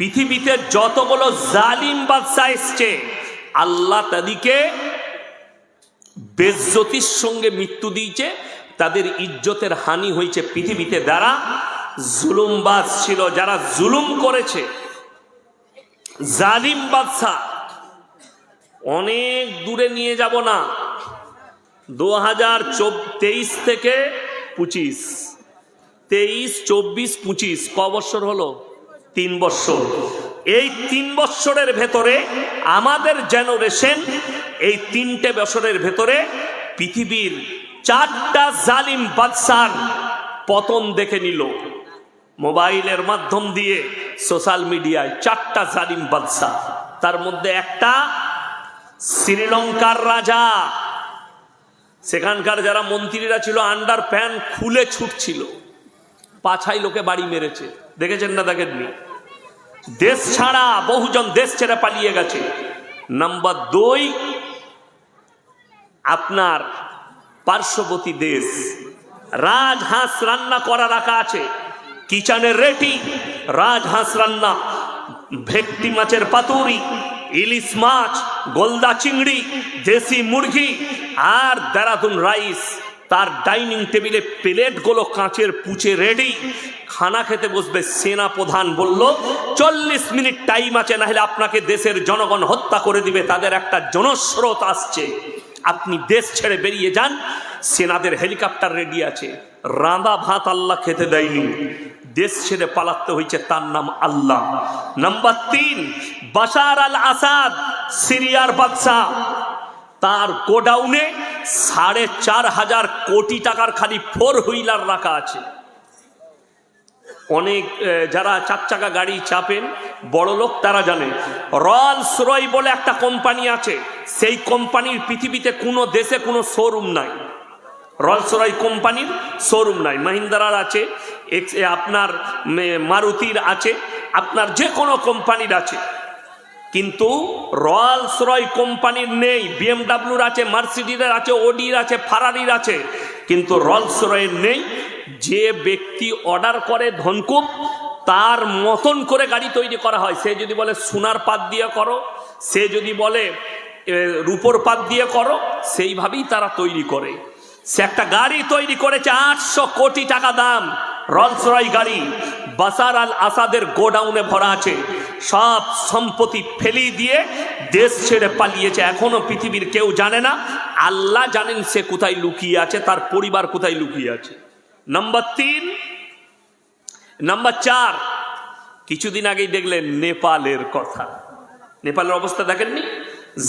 পৃথিবীতে যতগুলো জালিম বাদশা এসছে, আল্লাহ তাদেরকে বেজ্জতির সঙ্গে মৃত্যু দিয়েছে, তাদের ইজ্জতের হানি হয়েছে পৃথিবীতে দ্বারা জুলুমবাজ ছিল, যারা জুলুম করেছে। জালিম বাদশা অনেক দূরে নিয়ে যাব না। দু হাজার তেইশ থেকে পঁচিশ, তেইশ, চব্বিশ, পঁচিশ, ক বৎসর হলো? তিন বৎসর। এই তিন বৎসরের ভেতরে আমাদের জেনারেশন এই তিনটে বছরের ভেতরে পৃথিবীর চারটা জালিম বাদশার পতন দেখে নিল। মোবাইলের মাধ্যম দিয়ে সোশ্যাল মিডিয়ায় চারটা জালিম বাদশা তার মধ্যে একটা শ্রীলঙ্কার রাজা। সেখানকার যারা মন্ত্রীরা ছিল আন্ডার প্যান খুলে ছুটছিল। পাছাই লোকে বাড়ি মেরেছে। দেখেছেন না দেখেননি? দেশ ছাড়া বহুজন দেশ ছেড়ে পালিয়ে গেছে। নাম্বার দুই, আপনার পার্শ্ববর্তী দেশ। রাজহাঁস রান্না করা রাখা আছে। কিচেনের রেটি, রাজহাঁস রান্না। ভেটকি মাছের পাতুরি, ইলিশ মাছ, গোলদা চিংড়ি, দেশি মুরগি, আর দেরাদুন রাইস। তার ডাইনিং টেবিলে প্লেটগুলো কাঁচের পুচে রেডি খানা খেতে বসবে সেনা প্রধান বলল, চল্লিশ মিনিট টাইম আছে, না হলে আপনাকে দেশের জনগণ হত্যা করে দিবে, তাদের একটা জনস্রোত আসছে। আপনি দেশ ছেড়ে বেরিয়ে যান, সেনাদের হেলিকপ্টার রেডি আছে। রাঁধা ভাত আল্লাহ খেতে দেয়নি। দেশ ছেড়ে পালাতে হয়েছে তার নাম আল্লাহ। নাম্বার তিন, বাশার আল আসাদ সিরিয়ার বাদশাহ। তার গোডাউনে সাড়ে চার হাজার কোটি টাকার খালি ফোর হুইলার রাখা আছে। অনেক যারা চার চাকা গাড়ি চাপেন, বড় লোক তারা জানে। রয়্যালস রয় বলে একটা কোম্পানি আছে। সেই কোম্পানির পৃথিবীতে কোনো দেশে কোনো শোরুম নাই। রয়্যালস রয় কোম্পানির শোরুম নাই। মাহিন্দ্রার আছে আপনার মারুতির আছে, আপনার যে কোনো কোম্পানির আছে। কিন্তু রয়্যালস রয় কোম্পানির নেই, বিএমডাব্লিউর আছে, মার্সিডিজের আছে, ওডির আছে, ফারারির আছে। কিন্তু রয়্যালস রয়ের নেই, যে ব্যক্তি অর্ডার করে ধনকুপ তার মতন করে গাড়ি তৈরি করা হয়। সে যদি বলে সোনার পাত দিয়ে করো, সে যদি বলে রূপোর পাত দিয়ে করো, সেইভাবেই তারা তৈরি করে। সে একটা গাড়ি তৈরি করেছে আটশো কোটি টাকা দাম রলস রয় গাড়ি। বাসার আল আসাদের গোডাউনে ভরা আছে। সব সম্পত্তি ফেলি দিয়ে দেশ ছেড়ে পালিয়েছে। এখনও পৃথিবীর কেউ জানে না। আল্লাহ জানেন সে কোথায় লুকিয়ে আছে, তার পরিবার কোথায় লুকিয়ে আছে। নাম্বার তিন, নাম্বার চার, কিছুদিন আগেই দেখলেন নেপালের কথা। নেপালের অবস্থা দেখেননি?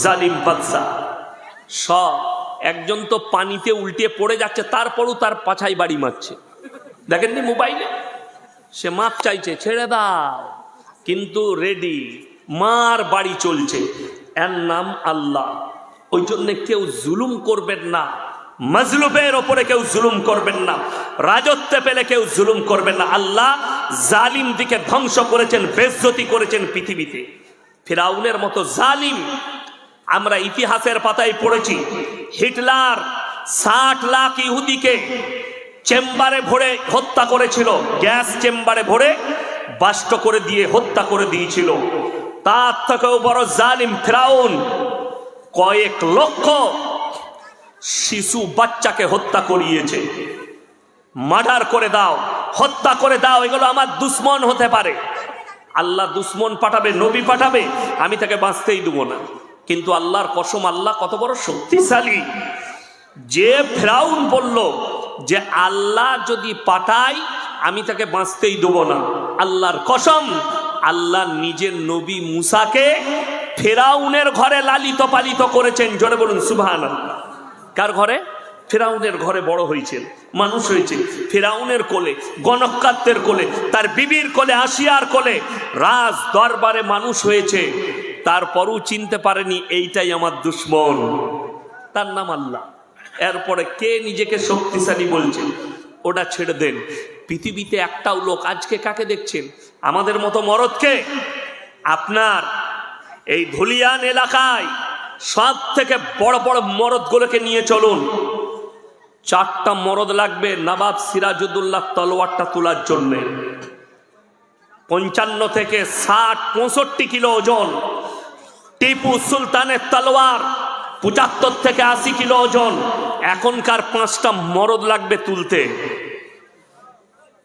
জালিম বাদশাহ। সব, একজন তো পানিতে উল্টে পড়ে যাচ্ছে, তারপরও তার পাছাই বাড়ি মারছে। দেখেননি মোবাইলে? সে মাপ চাইছে, ছেড়ে দাও। কিন্তু রেডি মার বাড়ি চলছে। এর নাম আল্লাহ। ওই জন্য কেউ জুলুম করবেন না। মজলুবের ওপরে কেউ জুলুম করবেন না। রাজত্বে পেলে কেউ জুলুম করবেন না। আল্লাহ জালিম দিকে ধ্বংস করেছেন, বেজ্জতি করেছেন পৃথিবীতে। ফেরাউনের মতো জালিম আমরা ইতিহাসের পাতায় পড়েছি। হিটলার ষাট লাখ ইহুদিকে চেম্বারে ভরে হত্যা করেছিল। গ্যাস চেম্বারে ভরে বাষ্ট করে দিয়ে, হত্যা করে দিয়েছিল। তার থেকেও বড় জালিম ফেরাউন কয়েক লক্ষ শিশু বাচ্চাকে হত্যা করিয়েছে। মার্ডার করে দাও, হত্যা করে দাও, এগুলো আমার দুশ্মন হতে পারে। আল্লাহ দুশ্মন পাঠাবে, নবী পাঠাবে, আমি তাকে বাঁচতেই দেবো না। কিন্তু আল্লাহর কসম, আল্লাহ কত বড় শক্তিশালী। যে ফেরাউন বলল যে, আল্লাহ যদি পাঠায়, আমি তাকে বাঁচতেই দেবো না। আল্লাহর কসম, আল্লাহ নিজের নবী মুসাকে ফেরাউনের ঘরে লালিত পালিত করেছেন। জোরে বলুন সুবহান কার ঘরে? ফেরাউনের ঘরে বড় হয়েছেন, মানুষ হয়েছে ফেরাউনের কোলে, গণকাত্তের কোলে, তার বিবির কোলে, আসিয়ার কোলে, রাজ দরবারে মানুষ হয়েছে। তারপরও চিনতে পারেনি, এইটাই আমার দুশ্মন। তার নাম আল্লাহ। এরপরে কে নিজেকে শক্তিশালী বলছেন ওটা ছেড়ে দেন। পৃথিবীতে একটাও লোক আজকে কাকে দেখছেন? আমাদের মতো মরদকে? আপনার এই ধুলিয়ান এলাকায় সব থেকে বড় বড় মরদগুলোকে নিয়ে চলুন। চারটা মরদ লাগবে নবাব সিরাজুদ্দৌল্লাহ তলোয়ারটা তোলার জন্যে। পঞ্চান্ন থেকে ষাট, পঁয়ষট্টি কিলো ওজন। টিপু সুলতানের তলোয়ার। পঁচাত্তর থেকে আশি কিলো ওজন। এখনকার পাঁচটা মরদ লাগবে তুলতে।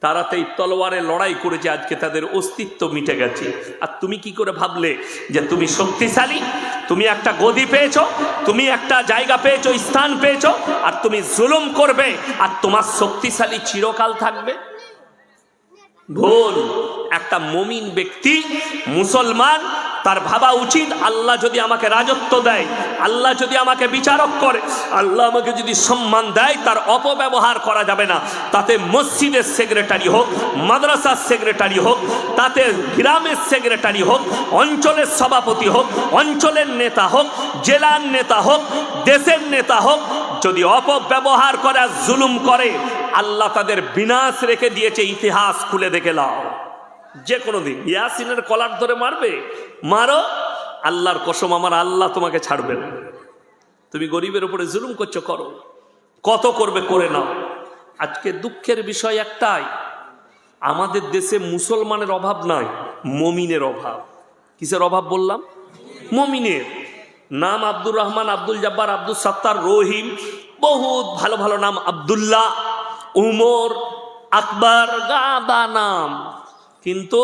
তারা তো এই তলোয়ারে লড়াই করেছে, আজকে তাদের অস্তিত্ব মিটে গেছে। আর তুমি কি করে ভাবলে যে তুমি শক্তিশালী, তুমি একটা গদি পেয়েছ, তুমি একটা জায়গা পেয়েছ, স্থান পেয়েছ, আর তুমি জুলুম করবে, আর তোমার শক্তিশালী চিরকাল থাকবে? ভুল। একটা মমিন ব্যক্তি, মুসলমান তার ভাবা উচিত, আল্লাহ যদি আমাকে রাজত্ব দেয়, আল্লাহ যদি আমাকে বিচারক করে, আল্লাহ আমাকে যদি সম্মান দেয়, তার অপব্যবহার করা যাবে না। তাতে মসজিদের সেক্রেটারি হোক, মাদ্রাসার সেক্রেটারি হোক, তাতে গ্রামের সেক্রেটারি হোক, অঞ্চলের সভাপতি হোক, অঞ্চলের নেতা হোক, জেলার নেতা হোক, দেশের নেতা হোক, যদি অপব্যবহার করে জুলুম করে, আল্লাহ তাদের বিনাশ রেখে দিয়েছে, ইতিহাস খুলে দেখে লাও। যে কোনো দিন। ইয়াসিনের কলার ধরে মারবে? মারো। আল্লাহর কসম, আমার আল্লাহ তোমাকে ছাড়বে না। তুমি গরিবের উপরে জুলুম করছ, করো। কত করবে, করে নাও। আজকে দুঃখের বিষয় একটাই। আমাদের দেশে মুসলমানের অভাব নাই, মমিনের অভাব। কিসের অভাব বললাম? মমিনের। নাম আব্দুর রহমান, আব্দুল জব্বার আব্দুল সত্তার, রহিম। বহুত ভালো ভালো নাম আব্দুল্লাহ। উমর আকবর গাদা নাম। কিন্তু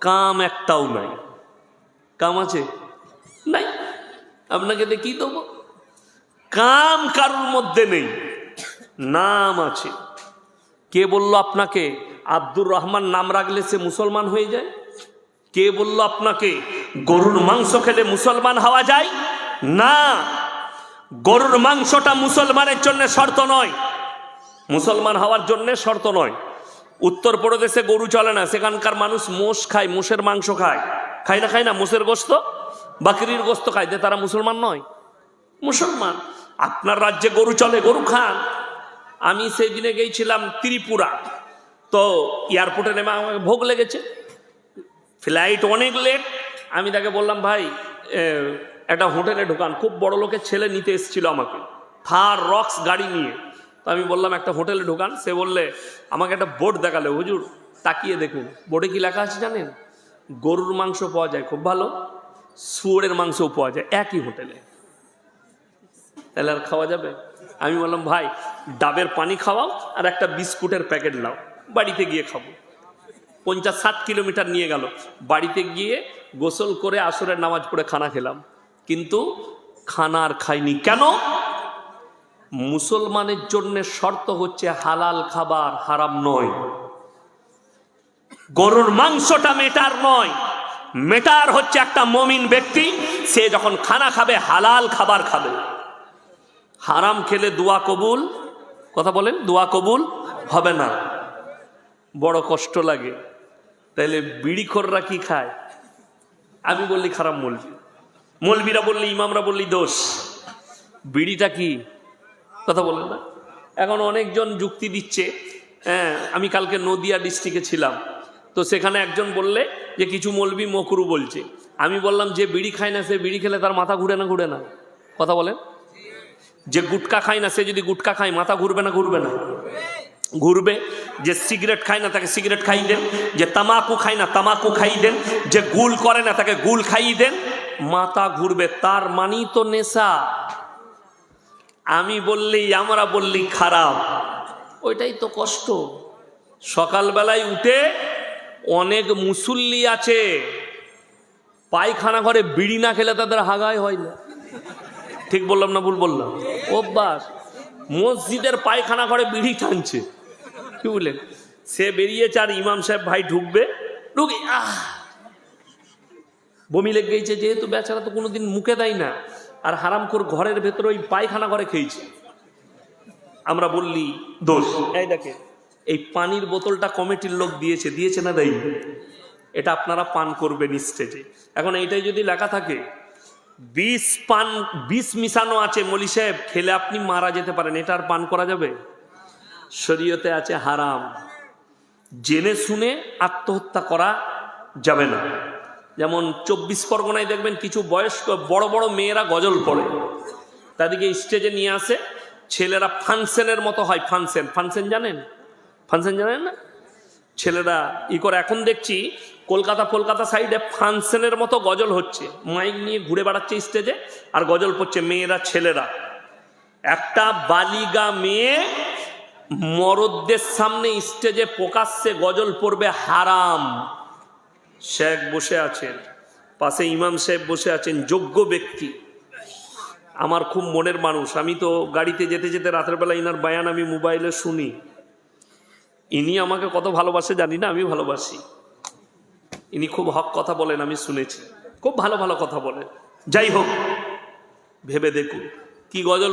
কাম একটাও নাই। কাম আছে? নাই। আপনাকে দেখিয়ে দেবো? কাম কারোর মধ্যে নেই। নাম আছে। কে বলল আপনাকে আব্দুর রহমান নাম রাখলে সে মুসলমান হয়ে যায়? কে বলল আপনাকে গরুর মাংস খেলে মুসলমান হওয়া যায়? না। গরুর মাংসটা মুসলমানের জন্য শর্ত নয়। মুসলমান হওয়ার জন্য শর্ত নয়। উত্তরপ্রদেশে গরু চলে না, সেখানকার মানুষ মোষ খায়, মোষের মাংস খায়। খায় না খায় না, মোষের গোস্ত? বাকরির গোস্ত খায়, যে তারা মুসলমান নয়। মুসলমান। আপনার রাজ্যে গরু চলে, গরু খান। আমি সেই দিনে গিয়েছিলাম ত্রিপুরা। তো এয়ারপোর্টে নেমে আমাকে ভোগ লেগেছে। ফ্লাইট অনেক লেট। আমি তাকে বললাম, ভাই একটা হোটেলে ঢোকান। খুব বড় লোকের ছেলে নিতে এসেছিল আমাকে। থার, রক্স, গাড়ি নিয়ে। আমি বললাম, একটা হোটেলে ঢোকান। সে বললে, আমাকে একটা বোর্ড দেখালে, হুজুর, তাকিয়ে দেখুন। বোর্ডে কি লেখা আছে জানেন? গরুর মাংস পাওয়া যায় খুব ভালো, শুয়োরের মাংসও পাওয়া যায় একই হোটেলে। তাহলে আর খাওয়া যাবে? আমি বললাম, ভাই, ডাবের পানি খাওয়াও আর একটা বিস্কুটের প্যাকেট নাও, বাড়িতে গিয়ে খাব। পঞ্চাশ ষাট কিলোমিটার নিয়ে গেল। বাড়িতে গিয়ে গোসল করে আসরের নামাজ পড়ে খানা খেলাম। কিন্তু খানা আর খাইনি। কেন? মুসলমানের জন্য শর্ত হচ্ছে হালাল খাবার হারাম নয়। গরুর মাংসটা মেটার নয়। মেটার হচ্ছে একটা মমিন ব্যক্তি, সে যখন খানা খাবে, হালাল খাবার খাবে। হারাম খেলে দোয়া কবুল, কথা বলেন, দোয়া কবুল হবে না। বড় কষ্ট লাগে। তাইলে বিড়িখোররা কি খায়? আমি বললি খারাপ মলবি মলবিরা বললি, ইমামরা বললি দোষ। বিড়িটা কি? কথা বলেন না। এখন অনেকজন যুক্তি দিচ্ছে হ্যাঁ আমি কালকে নদিয়া ডিস্ট্রিক্টে ছিলাম। তো সেখানে একজন বললে যে, কিছু মলবি মকরু বলছে। আমি বললাম, যে বিড়ি খায় না সে বিড়ি খেলে তার মাথা ঘুরে না ঘুরে না। কথা বলেন। যে গুটকা খায় না সে যদি গুটকা খায়, মাথা ঘুরবে না ঘুরবে না। ঘুরবে, যে সিগারেট খায় না তাকে সিগারেট খাই দেন। যে তামাকু খায় না তামাকু খাই দেন। যে গুল করে না তাকে গুল খাইয়ে দেন। মাথা ঘুরবে, তার মানি তো নেশা। আমি বললি আমরা বললি খারাপ। ওইটাই তো কষ্ট। সকালবেলায় উঠে অনেক মুসল্লি আছে পায়খানা ঘরে বিড়ি না খেলে তাদের হাগায় হয় না। ঠিক বললাম না ভুল বললাম? অভ্যাস। মসজিদের পায়খানা ঘরে বিড়ি টানছে। কি বললেন? সে বেরিয়েছে আর ইমাম সাহেব ভাই ঢুকবে। ঢুকে আহ! বমি লেগে গেছে যেহেতু বেচারা তো কোনোদিন মুখে দেয় না। আর হারামখোর ঘরের ভেতরে ওই পায়খানা ঘরে খেয়েছে। আমরা বললি দোষ। এই দেখে এই পানির বোতলটা কমিটির লোক দিয়েছে। দিয়েছে না দেয় এটা আপনারা পান করবেন স্টেজে। এখন এইটাই যদি লেখা থাকে বিষ পান বিষ মিশানো আছে মলি সাহেব খেলে আপনি মারা যেতে পারেন। এটা আর পান করা যাবে? শরীয়তে আছে হারাম। জেনে শুনে আত্মহত্যা করা যাবে না। যেমন চব্বিশ পরগনায় দেখবেন কিছু বয়স্ক, বড় বড় মেয়েরা গজল পড়ে। তাদেরকে স্টেজে নিয়ে আসে, ছেলেরা ফাংশনের মতো হয় ফাংশন ফাংশন জানেন? ফাংশন জানেন না? ছেলেরা ই করে, এখন দেখছি কলকাতা কলকাতা সাইডে ফাংশনের মতো গজল হচ্ছে। মাইক নিয়ে ঘুরে বেড়াচ্ছে স্টেজে আর গজল পড়ছে মেয়েরা, ছেলেরা। একটা বালিগা মেয়ে মরদদের সামনে স্টেজে প্রকাশ্যে গজল পড়বে হারাম। শেখ বসে আছেন, পাশে ইমাম সাহেব বসে আছেন, যোগ্য ব্যক্তি। আমার খুব মনের মানুষ। আমি তো গাড়িতে যেতে যেতে রাতের বেলা ইনার বায়ান আমি মোবাইলে শুনি। ইনি আমাকে কত ভালোবাসে জানি না, আমি ভালোবাসি। ইনি খুব হক কথা বলেন, আমি শুনেছি। খুব ভালো ভালো কথা বলেন। যাই হোক, ভেবে দেখুন। কি গজল